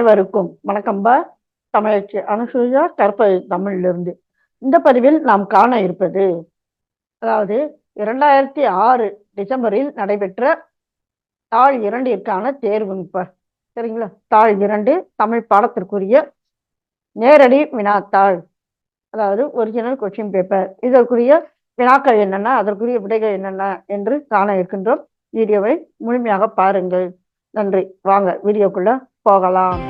அனைவருக்கும் வணக்கம்பா தமிழச்சி அனுசூயா கற்பது தமிழிலிருந்து. இந்த பதிவில் நாம் காண இருப்பது அதாவது இரண்டாயிரத்தி ஆறு டிசம்பரில் நடைபெற்ற தாழ் இரண்டிற்கான தேர்வுங்கப்பா சரிங்களா? தாழ் இரண்டு தமிழ் பாடத்திற்குரிய நேரடி வினாத்தாள் அதாவது ஒரிஜினல் கொஸ்டின் பேப்பர் இதற்குரிய வினாக்கள் என்னென்ன அதற்குரிய விடைகள் என்னென்ன என்று காண இருக்கின்றோம். வீடியோவை முழுமையாக பாருங்கள். நன்றி. வாங்க வீடியோக்குள்ள போகலாம்.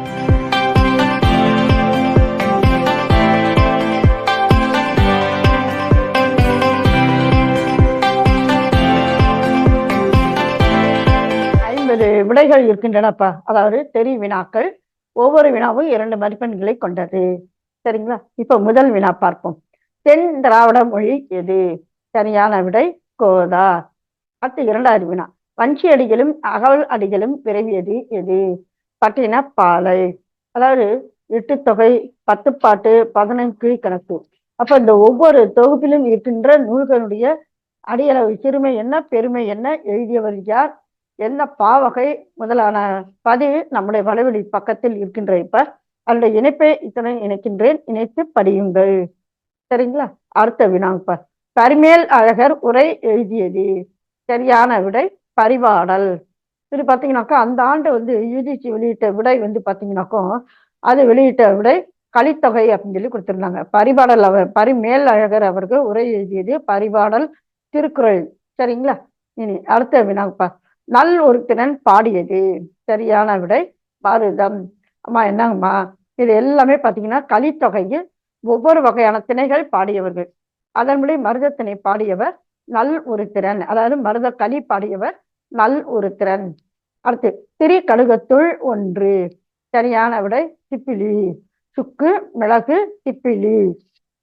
ஐம்பது விடைகள் இருக்கின்றனப்பா. அதாவது தெரி வினாக்கள் ஒவ்வொரு வினாவும் இரண்டு மதிப்பெண்களை கொண்டது. சரிங்களா? இப்ப முதல் வினா பார்ப்போம். தென் திராவிட மொழி எது? சரியான விடை கோதா. அடுத்து இரண்டாவது வினா. வஞ்சி அடிகளும் அகவல் அடிகளும் விரைவியது எது? பட்டின பாலை அதாவது எட்டு தொகை பத்து பாட்டு பதினஞ்சு கணக்கு அப்ப இந்த ஒவ்வொரு தொகுப்பிலும் இருக்கின்ற நூல்களுடைய அடியளவு சிறுமை என்ன பெருமை என்ன எழுதியவர் யார் என்ன பாவகை முதலான பதிவு நம்முடைய வலைவெளி பக்கத்தில் இருக்கின்ற இப்ப அதனுடைய இணைப்பை இத்தனை இணைக்கின்றேன். இணைத்து படியுங்கள். சரிங்களா? அடுத்த வினாப்ப. பரிமேல் அழகர் உரை எழுதியது. சரியான விடை பரிவாடல். இது பார்த்தீங்கன்னாக்கா அந்த ஆண்டு வந்து யூஜிசி வெளியிட்ட விடை வந்து பார்த்தீங்கன்னாக்கோ அது வெளியிட்ட விடை கலித்தொகை அப்படின்னு சொல்லி கொடுத்துருந்தாங்க. பரிபாடல் அவர் பரிமேல் அழகர் அவர்கள் உரை எழுதியது பரிபாடல் திருக்குறள். சரிங்களா? இனி அடுத்த வினாப்பா. நல் ஒருத்திறன் பாடியது. சரியான விடை. பாரதம். அம்மா என்னங்கம்மா? இது எல்லாமே பார்த்தீங்கன்னா கலித்தொகையில் ஒவ்வொரு வகையான திணைகள் பாடியவர்கள். அதன்படி மருதத்திணை பாடியவர் நல் ஒரு திறன் அதாவது மருத களி பாடியவர் நல் ஒரு திறன் அடுத்து திரி கடுகத்துள் ஒன்று. சரியான விடை திப்பிலி. சுக்கு மிளகு திப்பிலி.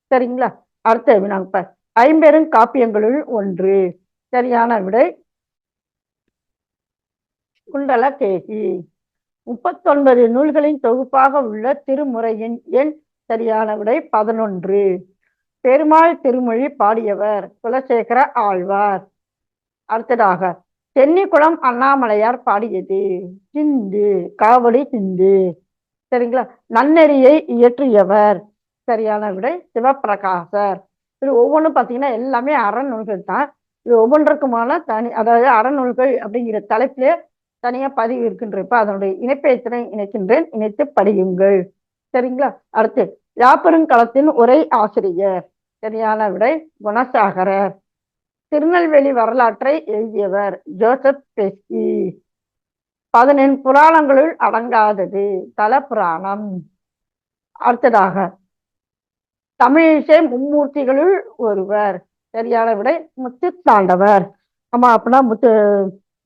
சரிங்களா? அடுத்த வினாப்ப. ஐம்பெரும் காப்பியங்களுள் ஒன்று. சரியான விடை குண்டல கேகி முப்பத்தொன்பது நூல்களின் தொகுப்பாக உள்ள திருமுறையின் எண் சரியான விடை பதினொன்று. பெருமாள் திருமொழி பாடியவர் குலசேகர ஆழ்வார். அடுத்ததாக தென்னிக்குளம் அண்ணாமலையார் பாடியது. சிந்து காவடி சிந்து. சரிங்களா? நன்னெறியை இயற்றியவர். சரியான விடை சிவப்பிரகாசர். இது ஒவ்வொன்றும் பார்த்தீங்கன்னா எல்லாமே அறநூல்கள் தான். இது ஒவ்வொன்றுக்குமான தனி அதாவது அறநூல்கள் அப்படிங்கிற தலைப்பிலே தனியாக பதிவு இருக்கின்ற அதனுடைய இணைப்பை இணைக்கின்றேன்? இணைத்து படியுங்கள். சரிங்களா? அடுத்து யாப்பெருங்களத்தின் உரை ஆசிரியர். சரியான விடை குணசாகரர். திருநெல்வேலி வரலாற்றை எழுதியவர் ஜோசப் பெஸ்கி. பதினெண் புராணங்களுள் அடங்காதது தல புராணம் அடுத்ததாக தமிழிசை மும்மூர்த்திகளுள் ஒருவர். சரியான விடை முத்து தாண்டவர் ஆமா அப்படின்னா முத்து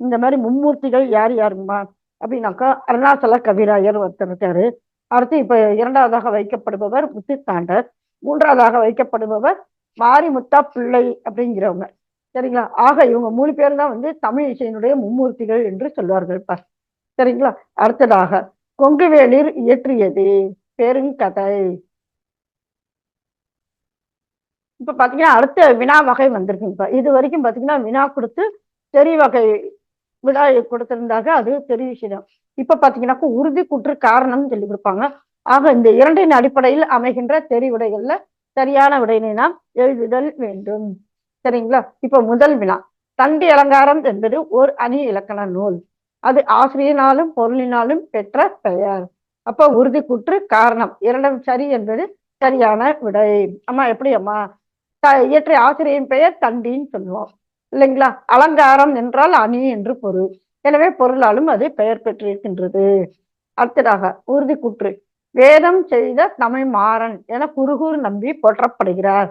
இந்த மாதிரி மும்மூர்த்திகள் யார் யாருமா அப்படின்னாக்கா அருணாச்சல கவிராயர் ஒருத்தர் இருக்காரு. அடுத்து இப்ப இரண்டாவதாக வைக்கப்படுபவர் முத்துத்தாண்டர் மூன்றாவதாக வைக்கப்படுபவர் மாரிமுத்தா பிள்ளை அப்படிங்கிறவங்க. சரிங்களா? ஆக இவங்க மூணு பேர் தான் வந்து தமிழ் இசையினுடைய மும்மூர்த்திகள் என்று சொல்வார்கள் பா சரிங்களா? அடுத்ததாக கொங்குவேலிர் இயற்றியது பெருங்கதை இப்ப பாத்தீங்கன்னா அடுத்த வினா வகை வந்திருக்குங்கப்பா இது வரைக்கும் பாத்தீங்கன்னா வினா கொடுத்து தெரி வகை விடா கொடுத்திருந்தாக அது தெரி விஷயம். இப்ப பாத்தீங்கன்னாக்கா உறுதி குற்று காரணம் சொல்லி கொடுப்பாங்க. ஆக இந்த இரண்டின் அடிப்படையில் அமைகின்ற தெரிவுடைகள்ல சரியான விடையினை நாம் எழுதுதல் வேண்டும். சரிங்களா? இப்ப முதல் வினா. தண்டி அலங்காரம் என்பது ஒரு அணி இலக்கண நூல். அது ஆசிரியனாலும் பொருளினாலும் பெற்ற பெயர். அப்ப உறுதி குற்று காரணம். இரண்டும் சரி என்பது சரியான விடை. அம்மா எப்படி அம்மா? இயற்றிய ஆசிரியரின் பெயர் தண்டின்னு சொல்லுவோம். இல்லைங்களா? அலங்காரம் என்றால் அணி என்று பொருள். எனவே பொருளாலும் அது பெயர் பெற்றிருக்கின்றது. அடுத்ததாக உறுதி குற்று வேதம் செய்த தமிழ் மாறன் என குறுகூர் நம்பி போற்றப்படுகிறார்.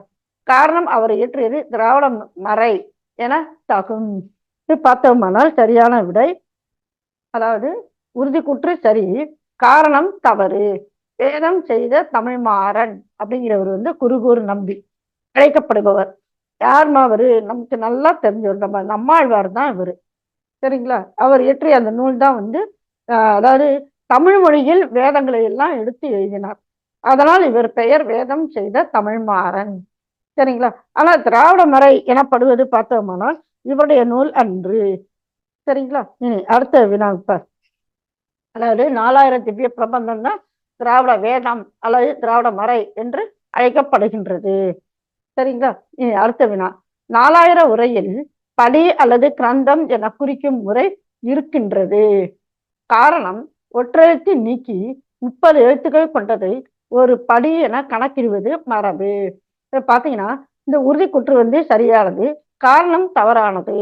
காரணம் அவர் இயற்றியது திராவிட மறை என தகும். பார்த்தோமானால் சரியான விடை. அதாவது உறுதி குற்று சரி காரணம் தவறு. வேதம் செய்த தமிழ் மாறன் அப்படிங்கிறவர் வந்து குறுகூர் நம்பி அழைக்கப்படுபவர். யாருமா அவரு? நமக்கு நல்லா தெரிஞ்சவர் நம்ம நம்மாழ்வார் தான் இவர். சரிங்களா? அவர் இயற்றிய அந்த நூல் தான் வந்து அதாவது தமிழ் மொழியில் வேதங்களை எல்லாம் எடுத்து எழுதினார். அதனால் இவர் பெயர் வேதம் செய்த தமிழ்மாறன். சரிங்களா? ஆனா திராவிட மறை எனப்படுவது பார்த்தோமானால் இவருடைய நூல் அன்று. சரிங்களா? இனி அடுத்த வினாப்ப அதாவது நாலாயிரம் திவ்ய பிரபந்தம் தான் திராவிட வேதம் அல்லது திராவிட மறை என்று அழைக்கப்படுகின்றது. சரிங்களா? இனி அடுத்த வினா. நாலாயிரம் உரையில் படி அல்லது கிரந்தம் என குறிக்கும் முறை இருக்கின்றது. காரணம் ஒற்றெழுத்து நீக்கி முப்பது எழுத்துக்கள் கொண்டதை ஒரு படி என கணக்கிடுவது மரபு. இப்ப பாத்தீங்கன்னா இந்த உறுதி குற்று வந்து சரியானது காரணம் தவறானது.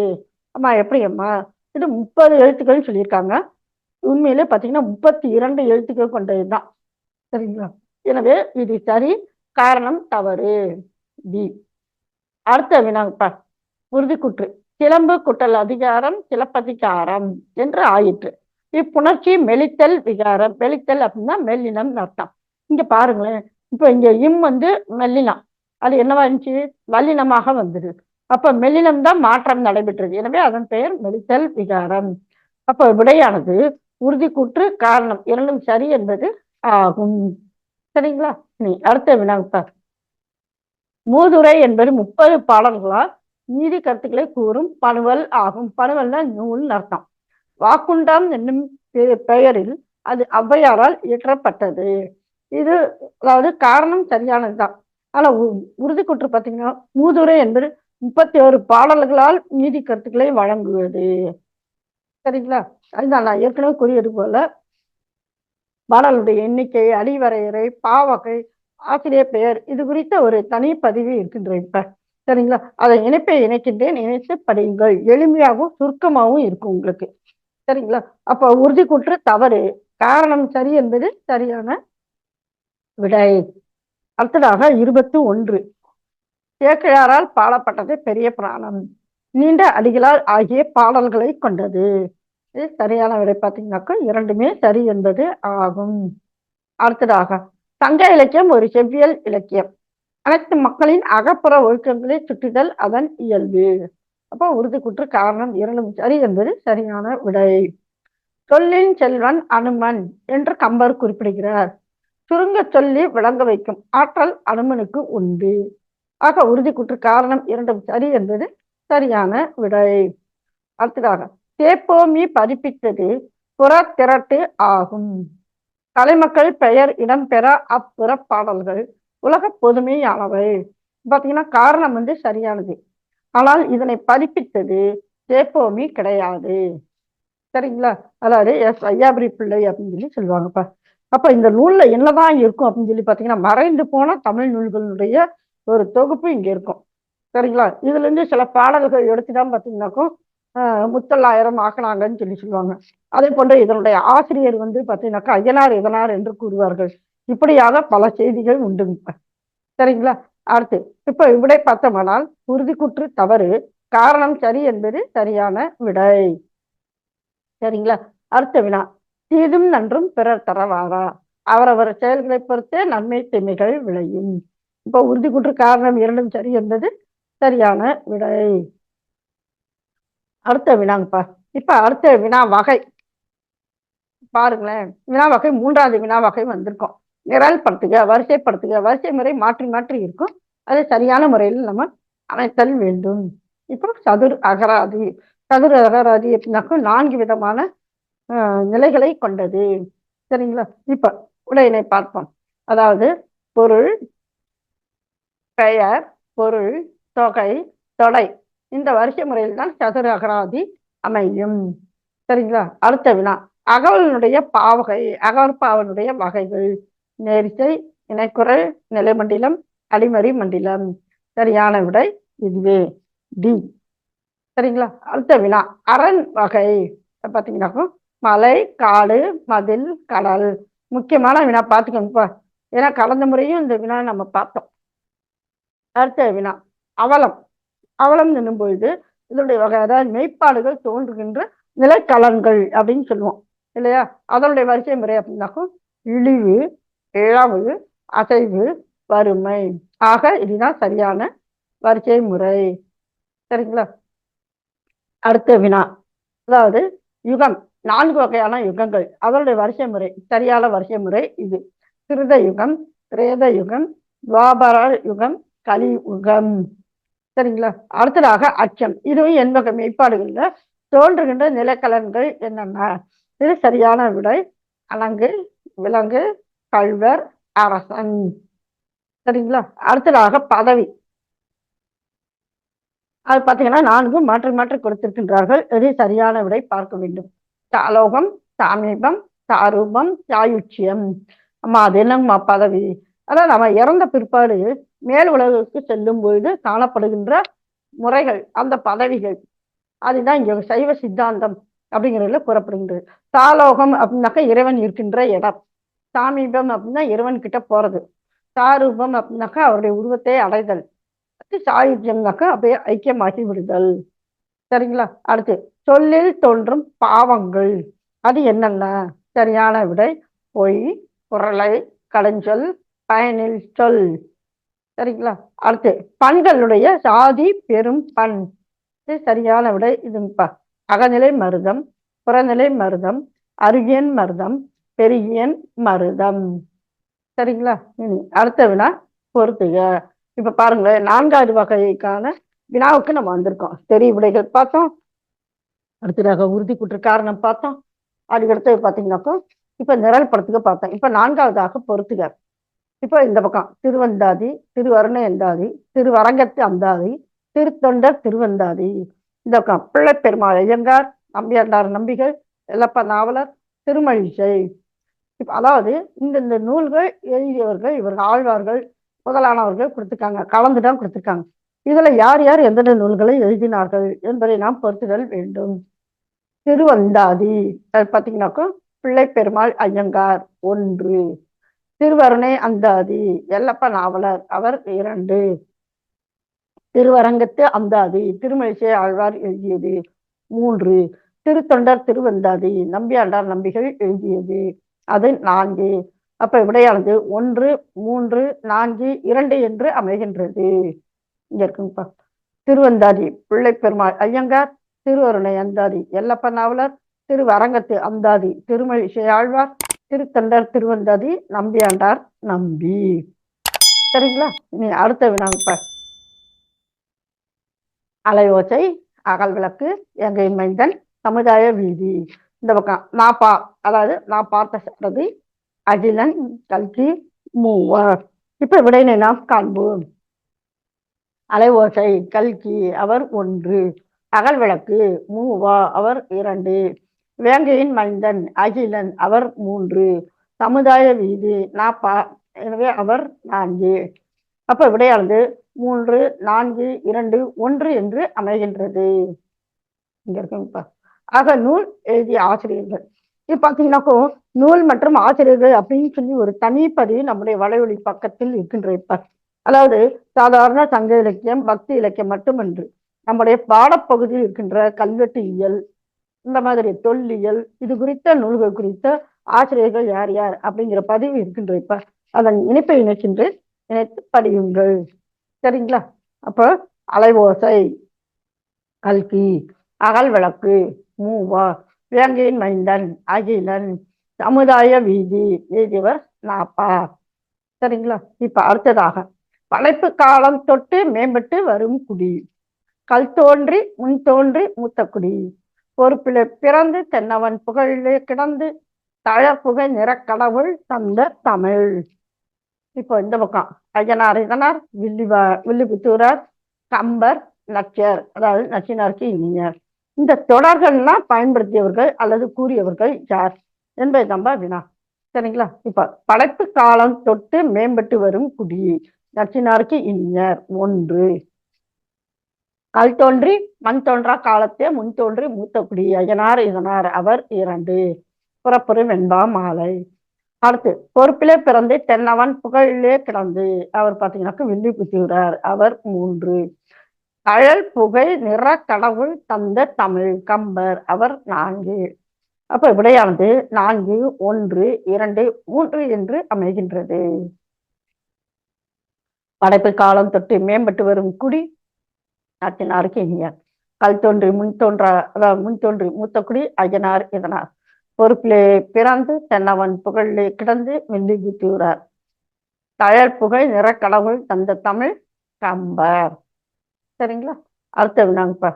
அம்மா எப்படி அம்மா? இது முப்பது எழுத்துக்கள் சொல்லியிருக்காங்க. உண்மையிலே பாத்தீங்கன்னா முப்பத்தி இரண்டு எழுத்துக்கள் கொண்டதுதான். சரிங்களா? எனவே இது சரி காரணம் தவறு. பி அடுத்த வினாப்பா உறுதிக்குற்று சிலம்பு குட்டல் அதிகாரம் சிலப்பதிகாரம் என்று ஆயிற்று. இப்புணர்ச்சி மெலித்தல் விகாரம். மெலித்தல் அப்படின்னா மெல்லினம் அர்த்தம். இங்க பாருங்களேன். இப்ப இங்க இம் வந்து மெல்லினம். அது என்னவா இருந்துச்சு? மலினமாக வந்தது. அப்ப மெல்லினம் தான் மாற்றம் நடைபெற்றது. எனவே அதன் பெயர் மெலித்தல் விகாரம். அப்ப விடையானது உறுதிக்குற்று காரணம் இரண்டும் சரி என்பது ஆகும். சரிங்களா? நீ அடுத்த வினாப்பா மூதுரை என்பது முப்பது பாடல்களால் நீதி கருத்துக்களை கூறும் பணுவல் ஆகும். பணுவல்னா நூல் அர்த்தம். வாக்குண்டாம் என்னும் பெ- பெயரில் அது ஔவையாரால் இயற்றப்பட்டது. இது அதாவது காரணம் சரியானதுதான். ஆனா உ- உறுதிக்குற்று பார்த்தீங்கன்னா மூதுரை என்பது முப்பத்தி ஒரு பாடல்களால் நீதி கருத்துக்களை வழங்குவது. சரிங்களா? அதுதான் நான் ஏற்கனவே கூறியது போல பாடலுடைய எண்ணிக்கை அடிவரையறை பாவகை ஆசிரியர் பெயர் இது குறித்த ஒரு தனி பதிவு இருக்கின்ற இப்ப. சரிங்களா? அதை இணைப்பை இணைக்கின்றேன் இணைத்து படியுங்கள். எளிமையாகவும் சுருக்கமாகவும் இருக்கும் உங்களுக்கு. சரிங்களா? அப்ப உறுதி கூற்று தவறு. காரணம் சரி என்பது சரியான விடை. அடுத்ததாக இருபத்தி ஒன்று. ஏக்கையாரால் பாடப்பட்டது பெரிய புராணம். நீண்ட அடிகளால் ஆகிய பாடல்களை கொண்டது. இது சரியான விடை பார்த்தீங்கன்னாக்கா இரண்டுமே சரி என்பது ஆகும். அடுத்ததாக சங்க இலக்கியம் ஒரு செவ்வியல் இலக்கியம். அனைத்து மக்களின் அகப்புற ஒழுக்கங்களை சுட்டுதல் அதன் இயல்பு. அப்போ உறுதிக்குற்று காரணம் இரண்டும் சரி என்பது சரியான விடை. சொல்லின் செல்வன் அனுமன் என்று கம்பர் குறிப்பிடுகிறார். சுருங்க சொல்லி விளங்க வைக்கும் ஆற்றல் அனுமனுக்கு உண்டு. ஆக உறுதிக்குற்று காரணம் இரண்டும் சரி என்பது சரியான விடை. அடுத்ததாக தேப்போமி பதிப்பித்தது புற திரட்டு ஆகும். கலைமக்கள் பெயர் இடம்பெற அப்புற பாடல்கள் உலக பொதுமையானவை. பார்த்தீங்கன்னா காரணம் வந்து சரியானது. ஆனால் இதனை பதிப்பித்தது தேப்போமி கிடையாது. சரிங்களா? அதாவது எஸ். ஐயாபுரி பிள்ளை அப்படின்னு சொல்லி சொல்லுவாங்கப்பா. அப்ப இந்த நூல்ல என்னதான் இருக்கும் அப்படின்னு சொல்லி பாத்தீங்கன்னா மறைந்து போன தமிழ் நூல்களுடைய ஒரு தொகுப்பு இங்க இருக்கும். சரிங்களா? இதுல இருந்து சில பாடல்கள் எடுத்துதான் பாத்தீங்கன்னாக்கும் ஆஹ் முத்தல்லாயிரம் ஆக்கினாங்கன்னு சொல்லி சொல்லுவாங்க. அதே போன்று இதனுடைய ஆசிரியர் வந்து பாத்தீங்கன்னாக்கா ஐயனார் இதனார் என்று கூறுவார்கள். இப்படியாக பல செய்திகள் உண்டு. இப்ப. சரிங்களா? அடுத்து இப்ப விடை பார்த்தோமானால் உறுதிக்குற்று தவறு காரணம் சரி என்பது சரியான விடை. சரிங்களா? அடுத்த வினா. தீதும் நன்றும் பிறர் தரவாரா? அவரவர் செயல்களை பொறுத்தே நன்மை தீமைகள் விளையும். இப்போ உறுதிக்குற்று காரணம் இரண்டும் சரி என்பது சரியான விடை. அடுத்த வினாங்கப்பா. இப்ப அடுத்த வினா வகை. பாருங்களேன். வினா வகை மூன்றாவது வினா வகை வந்திருக்கும். நிரல் படுத்துக வரிசைப்படுத்துக வரிசை முறை மாற்றி மாற்றி இருக்கும். அதை சரியான முறையில் நம்ம அமைத்தல் வேண்டும். இப்போ சதுர் அகராதி. சதுர அகராதி எப்படின்னாக்கும் நான்கு விதமான நிலைகளை கொண்டது. சரிங்களா? இப்ப உடையினை பார்ப்போம். அதாவது பொருள் பெயர் பொருள் தொகை தொடை இந்த வரிசை முறையில் தான் சதுர அகராதி அமையும். சரிங்களா? அடுத்த வினா. அகவலனுடைய பாவகை அகவற்பாவனுடைய வகைகள். நெரிசை இணைக்குரல் நிலைமண்டலம் அடிமறி மண்டலம். சரியான விடை இதுவே. டி. சரிங்களா? அடுத்த வினா. அரண் வகை. பார்த்தீங்கன்னாக்கும் மலை காடு மதில் கடல். முக்கியமான வினா பார்த்துக்கோங்கப்பா ஏன்னா கடந்த முறையும் இந்த வினா நம்ம பார்த்தோம். அடுத்த வினா அவலம். அவலம் என்னும் பொழுது இதனுடைய வகை அதாவது மெய்ப்பாடுகள் தோன்றுகின்ற நிலைக்கலன்கள் அப்படின்னு சொல்லுவோம். இல்லையா? அதனுடைய வரிசை முறை அப்படின்னாக்கும் இழிவு இழவு அசைவு வறுமை. ஆக இதுதான் சரியான வரிசை முறை. சரிங்களா? அடுத்த வினா அதாவது யுகம். நான்கு வகையான யுகங்கள். அதனுடைய வரிசை முறை சரியான வரிசை முறை இது. கிருத யுகம் திரேத யுகம் துவாபர யுகம் கலி யுகம். சரிங்களா? அடுத்ததாக அச்சம். இதுவும் என் வகை தோன்றுகின்ற நிலக்கலன்கள் என்னென்ன? இது சரியான விடை. அலங்கு விலங்கு கல்வர் அரசன். சரிங்களா? அடுத்ததாக பதவி. அது பார்த்தீங்கன்னா நான்கு மாற்றி மாற்றி கொடுத்திருக்கின்றார்கள். எது சரியான விடை பார்க்க வேண்டும். தாலோகம் சாமீபம் சாரூபம் சாயுச்சியம் அம்மா அது என்னங்கம்மா பதவி? அதான் நம்ம இறந்த பிற்பாடு மேல் உலகுக்கு செல்லும் பொழுது காணப்படுகின்ற முறைகள் அந்த பதவிகள். அதுதான் இங்க சைவ சித்தாந்தம் அப்படிங்கிறதுல கூறப்படுகின்றது. தாலோகம் அப்படின்னாக்கா இறைவன் இருக்கின்ற இடம். சாமீபம் அப்படின்னா இறைவன் கிட்ட போறது. சாரூபம் அப்படின்னாக்கா அவருடைய உருவத்தை அடைதல். சாயுஜம்னாக்கா அப்படியே ஐக்கியமாகி விடுதல். சரிங்களா? அடுத்து சொல்லில் தோன்றும் பாவங்கள். அது என்னென்ன? சரியான விடை பொய் குரலை கடைஞ்சொல் பயனில் சொல். சரிங்களா? அடுத்து பண்களுடைய சாதி பெரும் பண். இது சரியான விடை இதுப்பா அகநிலை மருதம் புறநிலை மருதம் அருகியன் மருதம் பெருகியன் மருதம். சரிங்களா? இனி அடுத்த வினா பொறுத்துக இப்ப பாருங்களேன் நான்காவது வகைக்கான வினாவுக்கு நம்ம வந்திருக்கோம். தெரிய விடைகள் பார்த்தோம். அடுத்ததாக உறுதி குற்ற காரணம் பார்த்தோம். அதுக்கடுத்து பார்த்தீங்கன்னாக்கா இப்ப நிரல் படத்துக்கு பார்த்தோம். இப்ப நான்காவதாக பொறுத்துக இப்போ இந்த பக்கம் திருவந்தாதி திருவருண எந்தாதி திருவரங்கத்து அந்தாதி திருத்தொண்டர் திருவந்தாதி. இந்த பக்கம் பிள்ளை பெருமாள் ஐயங்கார் நம்பியாண்டார் நம்பிகள் எல்லப்ப நாவலர் திருமழிசை. இப்ப அதாவது இந்த இந்த நூல்கள் எழுதியவர்கள் இவர்கள் ஆழ்வார்கள் முதலானவர்கள் கொடுத்துருக்காங்க. கலந்துதான் கொடுத்துருக்காங்க. இதுல யார் யார் எந்தெந்த நூல்களை எழுதினார்கள் என்பதை நாம் பொறுத்துதல் வேண்டும். திருவந்தாதி அது பார்த்தீங்கன்னாக்கா பிள்ளை பெருமாள் ஐயங்கார் ஒன்று. திருவருணை அந்தாதி எல்லப்ப நாவலர் அவர் இரண்டு. திருவரங்கத்து அந்தாதி திருமழிசை ஆழ்வார் எழுதியது மூன்று. திருத்தொண்டர் திருவந்தாதி நம்பியாண்டார் நம்பிகள் எழுதியது. அது நான்கு. அப்ப விடையானது ஒன்று மூன்று நான்கு இரண்டு என்று அமைகின்றது. இங்க இருக்குங்கப்பா திருவந்தாதி பிள்ளை பெருமாள் ஐயங்கார் திருவருணை அந்தாதி எல்லப்ப நாவலர் திருவரங்கத்து அந்தாதி திருமழிசை ஆழ்வார் திருத்தொண்டர் திருவந்தாதி நம்பியாண்டார் நம்பி. சரிங்களா? நீ அடுத்த வினாங்கப்பா அலையோசை அகல் விளக்கு எங்கை மைந்தன் சமுதாய வீதி. இந்த பக்கம் நான் பா அதாவது நான் பார்த்த சாரதி அகிலன் கல்கி மூவர். இப்ப விடையினை நாம் காண்போம். அலைவோசை கல்கி அவர் ஒன்று. அகல் விளக்கு மூவா அவர் இரண்டு. வேங்கையின் மைந்தன் அகிலன் அவர் மூன்று. சமுதாய வீதி நாப்பா எனவே அவர் நான்கு. அப்ப விடையானது மூன்று நான்கு இரண்டு ஒன்று என்று அமைகின்றது. இங்க இருக்குங்கப்பா. ஆக நூல் எழுதிய ஆசிரியர்கள். இது பார்த்தீங்கன்னாக்கோ நூல் மற்றும் ஆசிரியர்கள் அப்படின்னு சொல்லி ஒரு தனிப்பதிவு நம்முடைய வலையொலி பக்கத்தில் இருக்கின்ற இப்ப. அதாவது சாதாரண சங்க இலக்கியம் பக்தி இலக்கியம் மட்டுமன்று. நம்முடைய பாடப்பகுதியில் இருக்கின்ற கல்வெட்டு இயல் இந்த மாதிரி தொல்லியல் இது குறித்த நூல்கள் குறித்த ஆசிரியர்கள் யார் யார் அப்படிங்கிற பதிவு இருக்கின்ற இப்ப அதன் இணைப்பை இணைக்கின்ற இணைத்து படியுங்கள். சரிங்களா? அப்போ அலைவோசை கல்கி அகல் விளக்கு மூவா வேங்கையின் மைந்தன் அகிலன் சமுதாய வீதி எழுதியவர் நாப்பா. சரிங்களா? இப்ப அடுத்ததாக படைப்பு காலம் தொட்டு மேம்பட்டு வரும் குடி. கல் தோன்றி முன் தோன்றி மூத்த குடி. பொறுப்பிலே பிறந்து தென்னவன் புகழிலே கிடந்து தழப்புகை நிறக்கடவுள் தந்த தமிழ். இப்போ இந்த பக்கம். ஐயனார் இதனார் வில்லிவா வில்லிபுத்தூரார் கம்பர் நச்சியர் அதாவது நச்சினாருக்கு இனியர் இந்த தொடர்கள்லாம் பயன்படுத்தியவர்கள் அல்லது கூறியவர்கள் யார் என்பதை நம்ம வினா. சரிங்களா? இப்போ படைப்பு காலம் தொட்டு மேம்பட்டு வரும் குடி. நச்சினாருக்கு இன்னர் ஒன்று. கல் தோன்றி மண் தோன்றா காலத்தே முன் தோன்றி மூத்த குடி இதனார் அவர் இரண்டு. புறப்புறு வெண்பா மாலை. அடுத்து பொறுப்பிலே பிறந்து தென்னவன் புகழிலே கிடந்து. அவர் பார்த்தீங்கன்னாக்க வில்லி புத்தியூரார் அவர் மூன்று. அழல் புகை நிற கடவுள் தந்த தமிழ் கம்பர் அவர் நான்கு. அப்ப விடையானது நான்கு ஒன்று இரண்டு மூன்று என்று அமைகின்றது. படைப்பு காலம் தொட்டு மேம்பட்டு வரும் குடி நாட்டினாருக்கு இனியார் கல் தோன்றி முன் தோன்றா முன் தோன்றி மூத்த குடி ஐயனார் இதனார். பொறுப்பிலே பிறந்து தென்னவன் புகழிலே கிடந்து வெள்ளி குத்தியூரார் தழல் புகழ் நிறக்கடவுள் தந்த தமிழ் கம்பர். சரிங்களா? அடுத்த வினாங்கப்பா.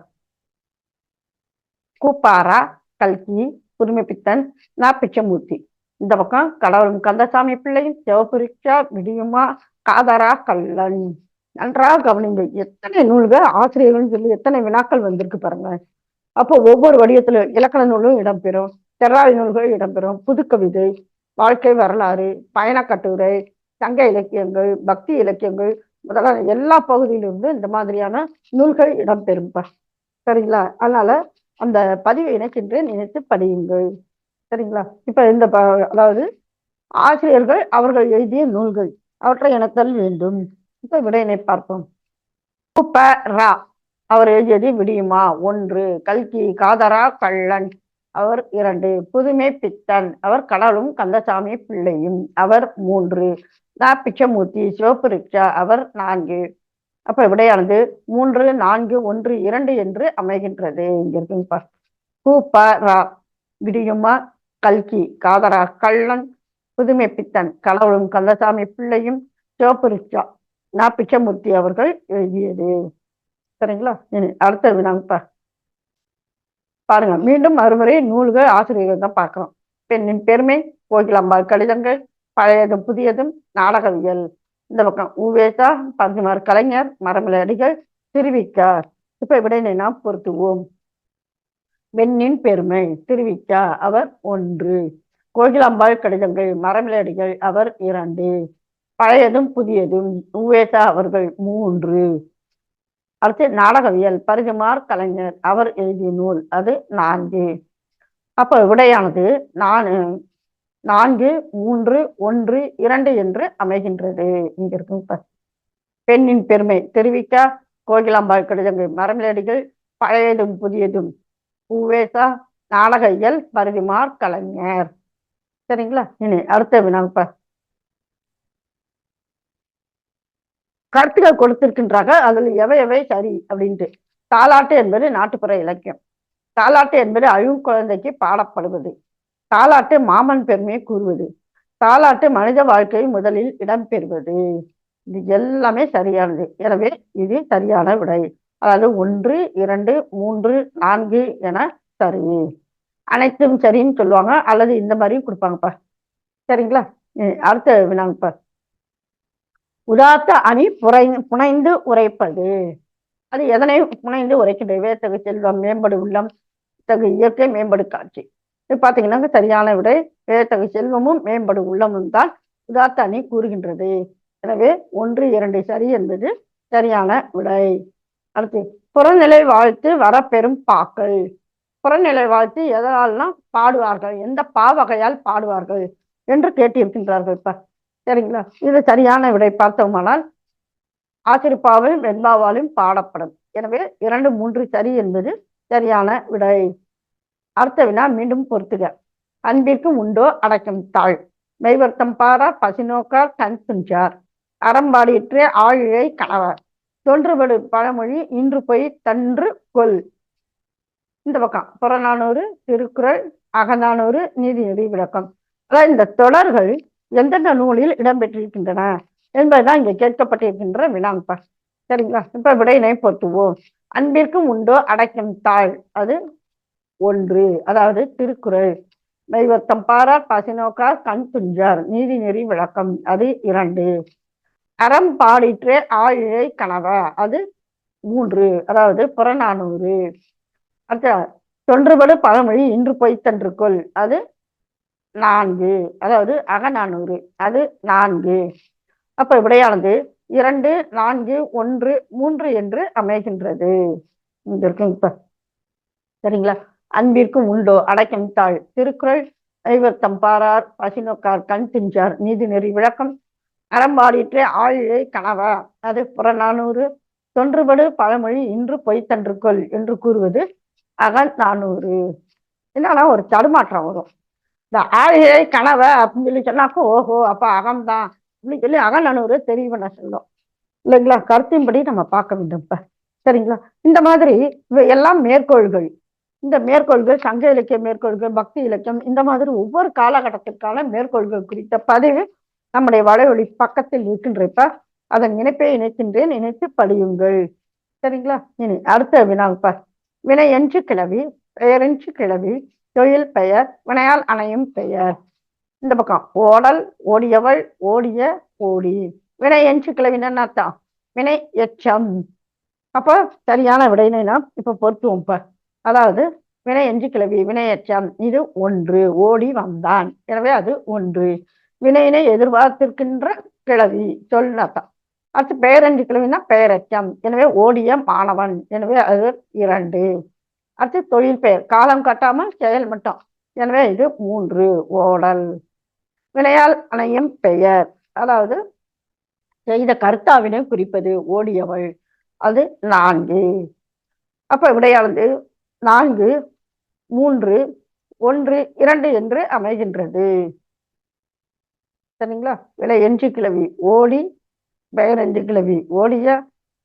கூப்பாரா கல்கி புதுமைப்பித்தன் நா பிச்சமூர்த்தி இந்த பக்கம் கடவுளும் கந்தசாமி பிள்ளையும் சிவபுரிச்சா விடியுமா காதரா கல்லன் நன்றாக கவனிங்க எத்தனை நூல்கள் ஆசிரியர்கள் சொல்லி எத்தனை வினாக்கள் வந்திருக்கு பாருங்க. அப்போ ஒவ்வொரு வடிவத்துல இலக்கண நூலும் இடம்பெறும். தெராளி நூல்கள் இடம்பெறும். புதுக்கவிதை வாழ்க்கை வரலாறு பயணக்கட்டுரை சங்க இலக்கியங்கள் பக்தி இலக்கியங்கள் முதலான எல்லா பகுதியிலிருந்து இந்த மாதிரியான நூல்கள் இடம்பெறும்பா சரிங்களா? அதனால அந்த பதிவை இணைக்கின்றேன் நினைத்து படியுங்கள். சரிங்களா? இப்ப இந்த அதாவது ஆசிரியர்கள் அவர்கள் எழுதிய நூல்கள். அவற்றை இணைத்தல் வேண்டும். இப்ப விடையினை பார்ப்போம். ரா. அவர் எழுதியது விடியுமா? ஒன்று. கல்கி காதரா கள்ளன். அவர் இரண்டு. புதுமை பித்தன். அவர் கடலும் கந்தசாமி பிள்ளையும். அவர் மூன்று. நா பிச்சமூர்த்தி சிவப்பு ரிக்ஷா. அவர் நான்கு. அப்ப விடையானது மூன்று நான்கு ஒன்று இரண்டு என்று அமைகின்றது. இங்க இருக்குங்க ப ரா. விடியுமா? கல்கி காதரா கள்ளன். புதுமை பித்தன் கடவுளும் கந்தசாமி பிள்ளையும் சிவப்பு ரிக்ஷா நா பிச்சமூர்த்தி அவர்கள் எழுதியது. சரிங்களா? அடுத்த வினாங்கப்பா பாருங்க மீண்டும் மறுமுறை நூல்கள் ஆசிரியர்கள் தான் பார்க்கிறோம் பெண்ணின் பெருமை கோகிலாம்பாள் கடிதங்கள் பழையதும் புதியதும் நாடகவியல். இந்த பக்கம் உவேசா பந்துமார் கலைஞர் மரமலடிகள் திருவிக்கார். இப்ப விடையை நாம் பொருத்துவோம். பெண்ணின் பெருமை திருவிக்கா அவர் ஒன்று. கோகிலாம்பாள் கடிதங்கள் மரமிலடிகள் அவர் இரண்டு. பழையதும் புதியதும் உவேசா அவர்கள் மூன்று. அடுத்து நாடகவியல் பரிதுமார் கலைஞர் அவர் எழுதிய நூல் அது நான்கு. அப்போ விடையானது நான் நான்கு மூன்று ஒன்று இரண்டு என்று அமைகின்றது. இங்க இருக்கும் பெண்ணின் பெருமை தெரிவிக்க கோகிலாம்பாள் கடிதங்கள் மரமிலடிகள் பழையதும் புதியதும் உவேசா நாடக இயல் பரிதிமார் கலைஞர். சரிங்களா? இனி அடுத்த வினாப்ப கருத்துக்கள் கொடுத்திருக்கின்றாங்க அதில் எவை எவை சரி அப்படின்ட்டு. தாலாட்டு என்பது நாட்டுப்புற இலக்கியம். தாலாட்டு என்பது அழிவு குழந்தைக்கு பாடப்படுவது. தாலாட்டு மாமன் பெருமையை கூறுவது. தாலாட்டு மனித வாழ்க்கை முதலில் இடம்பெறுவது இது எல்லாமே சரியானது. எனவே இது சரியான விடை. அதாவது ஒன்று இரண்டு மூன்று நான்கு என சரி. அனைத்தும் சரின்னு சொல்லுவாங்க. அல்லது இந்த மாதிரியும் கொடுப்பாங்கப்பா. சரிங்களா? அடுத்த வினாங்கப்பா. உதாத்த அணி புரை புனைந்து உரைப்பது. அது எதனை புனைந்து உரைக்கின்றது? வேத்தகு செல்வம் மேம்படு உள்ளம் தகு இயற்கை மேம்படு காட்சி. இது பார்த்தீங்கன்னா சரியான விடை. வேத்தகு செல்வமும் மேம்படு உள்ளமும் தான் உதாத்த அணி கூறுகின்றது. எனவே ஒன்று இரண்டு சரி என்பது சரியான விடை. அடுத்து புறநிலை வாழ்த்து வரப்பெறும் பாக்கள். புறநிலை வாழ்த்து எதனால்னா பாடுவார்கள் எந்த பாவகையால் பாடுவார்கள் என்று கேட்டிருக்கின்றார்கள் இப்ப. சரிங்களா? இது சரியான விடை பார்த்தோமானால் ஆசிரிப்பாவையும் வெண்பாவாலும் பாடப்படும். எனவே இரண்டு மூன்று சரி என்பது சரியான விடை. அடுத்த வினா மீண்டும் பொறுத்துக. அன்பிற்கும் உண்டோ அடக்கம் தாழ். மெய்வர்த்தம் பாரா பசிநோக்கார் கண் துஞ்சார். அறம்பாடிற்று ஆழிழை கணவர். தொன்றுபடு பழமொழி இன்று போய் தன்று கொல். இந்த பக்கம். புறநானூறு திருக்குறள் அகநானூறு நீதிநெறி விளக்கம். அதாவது இந்த தொடர்கள் எந்தெந்த நூலில் இடம்பெற்றிருக்கின்றன என்பதுதான் இங்கே கேட்கப்பட்டிருக்கின்ற வினாங்கப்பா சரிங்களா? இப்ப விடையினை பொருத்துவோம் அன்பிற்கும் உண்டோ அடைக்கும் தாழ் அது ஒன்று. அதாவது திருக்குறள். மெய்வத்தம் பாரார் பசினோக்கார் கண் துஞ்சார். நீதி நெறி விளக்கம். அது இரண்டு. அறம் பாடிற்றே ஆழிழை கனவ அது மூன்று. அதாவது புறநானூறு. அடுத்த தொன்றுபடு பழமொழி இன்று பொய்த்தன்றுக்குள் அது நான்கு. அதாவது அகநானூறு. அது நான்கு. அப்ப விடையானது இரண்டு நான்கு ஒன்று மூன்று என்று அமைகின்றது. இங்க இருக்கு இப்ப சரிங்களா? அன்பிற்கும் உண்டோ? அடைக்கும் தாழ். திருக்குறள் ஐவத்தம் பாரார் பசினோக்கார் கண் திஞ்சார் நீதிநெறி விளக்கம். அறம்பாடிற்றே ஆழிழை கனவா? அது புறநானூறு. தொன்றுபடு பழமொழி இன்று பொய்த்தன்றுக்கொள் என்று கூறுவது அகல் நானூறு. என்னன்னா ஒரு தடுமாற்றம் வரும். இந்த ஆழியை கனவை அப்படின்னு சொல்லி சொன்னாக்கோ ஓஹோ அப்ப அகம்தான் அப்படின்னு சொல்லி அகநனூறு தெரிவு பண்ண சொல்லும். இல்லைங்களா? கருத்தின்படி நம்ம பார்க்க வேண்டும் சரிங்களா? இந்த மாதிரி எல்லாம் மேற்கோள்கள். இந்த மேற்கோள்கள் சங்க இலக்கிய மேற்கோள்கள் பக்தி இலக்கியம் இந்த மாதிரி ஒவ்வொரு காலகட்டத்திற்கான மேற்கோள்கள் குறித்த பதிவு நம்முடைய வலைவழி பக்கத்தில் இருக்கின்ற இப்ப அதன் இணைப்பை இணைக்கின்றேன். இணைத்து படியுங்கள். சரிங்களா? இனி அடுத்த வினாப்பா வினை என்று கிளவி பெயரென்று கிளவி தொழில் பெயர் வினையால் அணையும் பெயர். இந்த பக்கம் ஓடல் ஓடியவள் ஓடிய ஓடி. வினை என்று கிளவின்னு அர்த்தம்? வினை எச்சம். அப்போ சரியான விடைனா இப்ப பொருத்துவோம் இப்போ. அதாவது வினை என்று கிளவி வினையச்சம் இது ஒன்று ஓடி வந்தான். எனவே அது ஒன்று. வினையினை எதிர்பார்த்திருக்கின்ற கிளவி சொல் அர்த்தம். அடுத்து பெயரஞ்சு கிளவினா பெயரச்சம் எனவே ஓடிய மாணவன். எனவே அது இரண்டு. அடுத்து தொழில் பெயர். காலம் கட்டாமல் செயல் மட்டும். எனவே இது மூன்று. ஓடல். வினையால் அணையும் பெயர். அதாவது செய்த கர்த்தாவினை குறிப்பது. ஓடியவள். அது நான்கு. அப்ப விடையானது நான்கு மூன்று ஒன்று இரண்டு என்று அமைகின்றது. சரிங்களா? விலை எஞ்சு கிளவி ஓடி பெயர் அஞ்சு கிளவி ஓடிய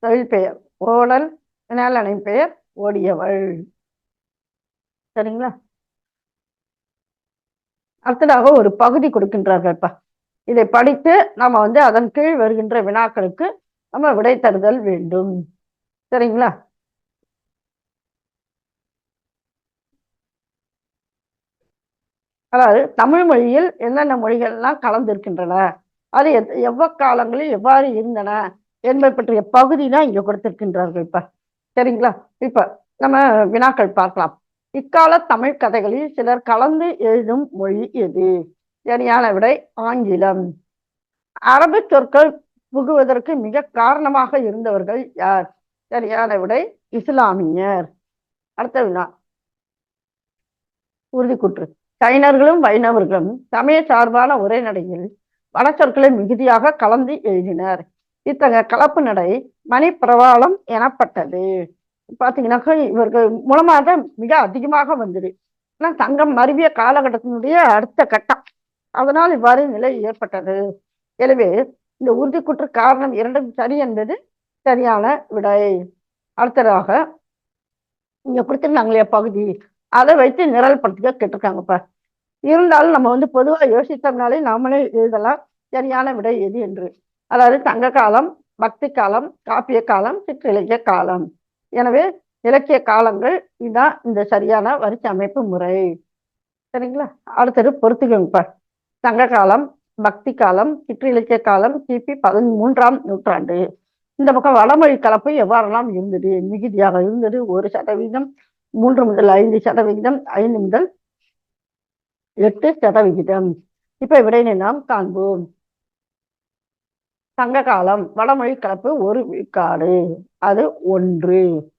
தொழில் பெயர் ஓடல் அணை பெயர் ஓடியவள். சரிங்களா? அடுத்ததாக ஒரு பகுதி கொடுக்கின்றார்கள்ப்பா. இதை படித்து நம்ம வந்து அதன் கீழ் வருகின்ற வினாக்களுக்கு நம்ம விடை தருதல் வேண்டும். சரிங்களா? அதாவது தமிழ் மொழியில் என்னென்ன மொழிகள்லாம் கலந்திருக்கின்றன? அது எவ்வக்காலங்களில் எவ்வாறு இருந்தன என்பதை பற்றிய பகுதி தான் இங்க கொடுத்திருக்கின்றார்கள் இப்ப. சரிங்களா? இப்ப நம்ம வினாக்கள் பார்க்கலாம். இக்கால தமிழ் கதைகளில் சிலர் கலந்து எழுதும் மொழி எது? சரியான விடை ஆங்கிலம். அரபு சொற்கள் புகுவதற்கு மிக காரணமாக இருந்தவர்கள் யார்? சரியான விடை இஸ்லாமியர். அடுத்த வினா. உறுதிக்குற்று. சைனர்களும் வைணவர்களும் சமய சார்பான உரைநடையில் வடச்சொற்களை மிகுதியாக கலந்து எழுதினர். இத்தகைய கலப்பு நடை மணிப்பிரவாளம் எனப்பட்டது. பார்த்தீங்கன்னாக்கா இவர்கள் மூலமாக மிக அதிகமாக வந்தது. ஆனால் தங்கம் மருவிய காலகட்டத்தினுடைய அடுத்த கட்டம். அதனால் இவ்வாறு நிலை ஏற்பட்டது. எனவே இந்த உறுதிக்குற்று காரணம் இரண்டும் சரி என்பது சரியான விடை. அடுத்ததாக இங்க கொடுத்திருந்தாங்களே பகுதி. அதை வைத்து நிரல்படுத்திக்க கேட்டிருக்காங்கப்பா. இருந்தாலும் நம்ம வந்து பொதுவாக யோசித்தோம்னாலே நாமளே எழுதலாம் சரியான விடை எது என்று. அதாவது தங்க காலம் பக்தி காலம் காப்பிய காலம் சிற்றிலக்கிய காலம். எனவே இலக்கிய காலங்கள் இதுதான் இந்த சரியான வரிசை அமைப்பு முறை. சரிங்களா? அடுத்தது பொறுத்துக்கோங்கப்பா தங்க காலம் பக்தி காலம் சிற்றிலக்கிய காலம் கிபி பதிமூன்றாம் நூற்றாண்டு. இந்த பக்கம் வடமொழி கலப்பு எவ்வாறெல்லாம் இருந்தது? மிகுதியாக இருந்தது. ஒரு சதவீதம் மூன்று முதல் ஐந்து சதவிகிதம் ஐந்து முதல் எட்டு சதவிகிதம். இப்ப விடையினை நாம் காண்போம். சங்க காலம் வடமொழி கலப்பு ஒரு விழுக்காடு. அது ஒன்று.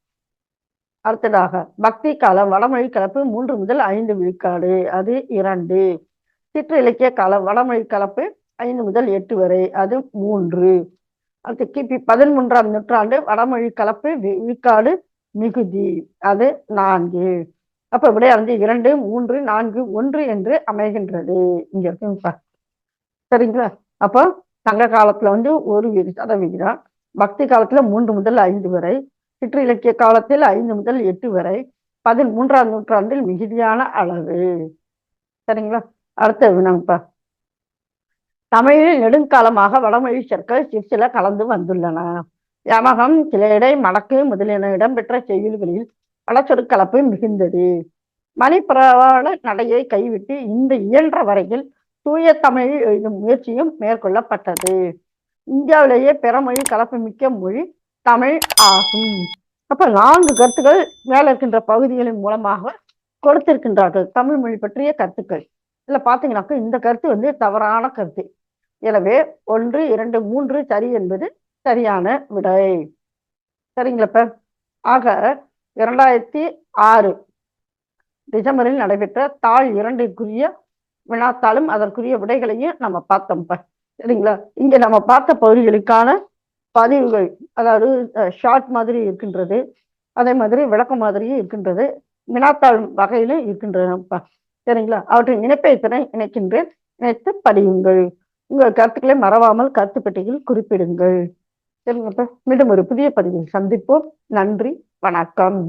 அடுத்ததாக பக்தி காலம் வடமொழி கலப்பு மூன்று முதல் ஐந்து விழுக்காடு. அது இரண்டு. சிற்று இலக்கிய காலம் வடமொழி கலப்பு ஐந்து முதல் எட்டு வரை. அது மூன்று. அடுத்து கிபி பதிமூன்றாம் நூற்றாண்டு வடமொழி கலப்பு விழுக்காடு மிகுதி. அது நான்கு. அப்ப விடைய வந்து இரண்டு மூன்று நான்கு ஒன்று என்று அமைகின்றது. இங்க இருக்குங்கப்பா சரிங்களா? அப்போ சங்க காலத்துல வந்து ஒரு சதவிகிதம் பக்தி காலத்துல மூன்று முதல் ஐந்து வரை சிற்று இலக்கிய காலத்தில் ஐந்து முதல் எட்டு வரை பதிமூன்றாம் நூற்றாண்டில் மிகுதியான அளவு. சரிங்களா? அடுத்த வினாங்கப்பா தமிழில் நெடுங்காலமாக வடமொழி சொற்கள் சிற்சில கலந்து வந்துள்ளன. யமகம் கிளையடை மடக்கு முதலியன இடம்பெற்ற செய்யுள்களில் வடச்சொற்கலப்பு மிகுந்தது. மணிப்பிரவாள நடையை கைவிட்டு இந்த இயன்ற வரையில் தூய தமிழில் எழுதும் முயற்சியும் மேற்கொள்ளப்பட்டது. இந்தியாவிலேயே பிறமொழி கலப்பு மிக்க மொழி தமிழ் ஆகும். அப்ப நான்கு கருத்துக்கள் மேல இருக்கின்ற பகுதிகளின் மூலமாக கொடுத்திருக்கின்றார்கள் தமிழ் மொழி பற்றிய கருத்துக்கள். இதுல பாத்தீங்கன்னாக்கா இந்த கருத்து வந்து தவறான கருத்து. எனவே ஒன்று இரண்டு மூன்று சரி என்பது சரியான விடை. சரிங்களப்ப ஆக இரண்டாயிரத்தி ஆறு டிசம்பரில் நடைபெற்ற தாள் இரண்டிற்குரிய வினாத்தாளும் அதற்குரிய விடைகளையும் நம்ம பார்த்தோம்ப்ப சரிங்களா? இங்க நம்ம பார்த்த பகுதிகளுக்கான பதிவுகள் அதாவது ஷார்ட் மாதிரி இருக்கின்றது. அதே மாதிரி விளக்கம் மாதிரியும் இருக்கின்றது. வினாத்தாள் வகையிலும் இருக்கின்றனப்பா சரிங்களா? அவற்றின் இணைப்பை திறன் இணைக்கின்றேன். இணைத்து படியுங்கள். உங்கள் கருத்துக்களை மறவாமல் கருத்து பெட்டியில் குறிப்பிடுங்கள் சரிங்கப்பா மீண்டும் ஒரு புதிய பதிவில் சந்திப்போம். நன்றி. வணக்கம்